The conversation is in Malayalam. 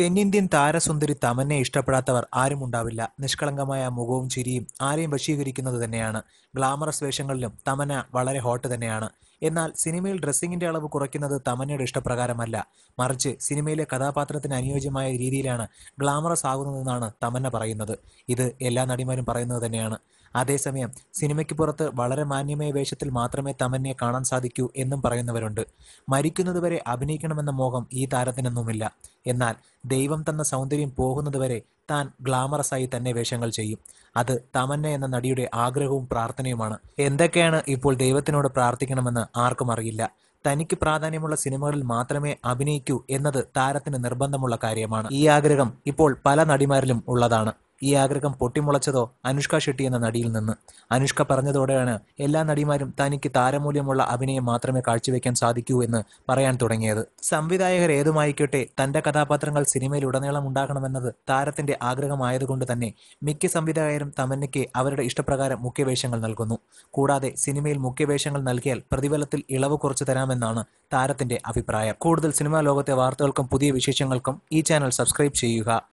തെന്നിന്ത്യൻ താരസുന്ദരി തമന്നെ ഇഷ്ടപ്പെടാത്തവർ ആരും ഉണ്ടാവില്ല. നിഷ്കളങ്കമായ മുഖവും ചിരിയും ആരെയും വശീകരിക്കുന്നത് തന്നെയാണ്. ഗ്ലാമറസ് വേഷങ്ങളിലും തമന വളരെ ഹോട്ട് തന്നെയാണ്. എന്നാൽ സിനിമയിൽ ഡ്രസ്സിങ്ങിന്റെ അളവ് കുറയ്ക്കുന്നത് തമന്നയുടെ ഇഷ്ടപ്രകാരമല്ല. മറിച്ച് സിനിമയിലെ കഥാപാത്രത്തിന് അനുയോജ്യമായ രീതിയിലാണ് ഗ്ലാമറസ് ആകുന്നതെന്നാണ് തമന്ന പറയുന്നത്. ഇത് എല്ലാ നടിമാരും പറയുന്നത് തന്നെയാണ്. അതേസമയം സിനിമയ്ക്ക് പുറത്ത് വളരെ മാന്യമായ വേഷത്തിൽ മാത്രമേ തമന്നയെ കാണാൻ സാധിക്കൂ എന്നും പറയുന്നവരുണ്ട്. മരിക്കുന്നതുവരെ അഭിനയിക്കണമെന്ന മോഹം ഈ താരത്തിനൊന്നുമില്ല. എന്നാൽ ദൈവം തന്ന സൗന്ദര്യം പോകുന്നതുവരെ താൻ ഗ്ലാമറസ് ആയി തന്നെ വേഷങ്ങൾ ചെയ്യും. അത് തമന്ന എന്ന നടിയുടെ ആഗ്രഹവും പ്രാർത്ഥനയുമാണ്. എന്തൊക്കെയാണ് ഇപ്പോൾ ദൈവത്തിനോട് പ്രാർത്ഥിക്കണമെന്ന് ആർക്കും അറിയില്ല. തനിക്ക് പ്രാധാന്യമുള്ള സിനിമകളിൽ മാത്രമേ അഭിനയിക്കൂ എന്നത് താരത്തിന് നിർബന്ധമുള്ള കാര്യമാണ്. ഈ ആഗ്രഹം ഇപ്പോൾ പല നടിമാരിലും ഉള്ളതാണ്. ഈ ആഗ്രഹം പൊട്ടിമുളച്ചതോ അനുഷ്ക ഷെട്ടി എന്ന നടിയിൽ നിന്ന്. അനുഷ്ക പറഞ്ഞതോടെയാണ് എല്ലാ നടിമാരും തനിക്ക് താരമൂല്യമുള്ള അഭിനയം മാത്രമേ കാഴ്ചവെക്കാൻ സാധിക്കൂ എന്ന് പറയാൻ തുടങ്ങിയത്. സംവിധായകർ ഏതുമായിക്കോട്ടെ തന്റെ കഥാപാത്രങ്ങൾ സിനിമയിൽ ഉടനീളം ഉണ്ടാകണമെന്നത് താരത്തിന്റെ ആഗ്രഹമായതുകൊണ്ട് തന്നെ മിക്ക സംവിധായകരും തമന്നയ്ക്ക് അവരുടെ ഇഷ്ടപ്രകാരം മുഖ്യവേഷങ്ങൾ നൽകുന്നു. കൂടാതെ സിനിമയിൽ മുഖ്യവേഷങ്ങൾ നൽകിയാൽ പ്രതിഫലത്തിൽ ഇളവ് കുറച്ചു തരാമെന്നാണ് താരത്തിന്റെ അഭിപ്രായം. കൂടുതൽ സിനിമാ ലോകത്തെ വാർത്തകൾക്കും പുതിയ വിശേഷങ്ങൾക്കും ഈ ചാനൽ സബ്സ്ക്രൈബ് ചെയ്യുക.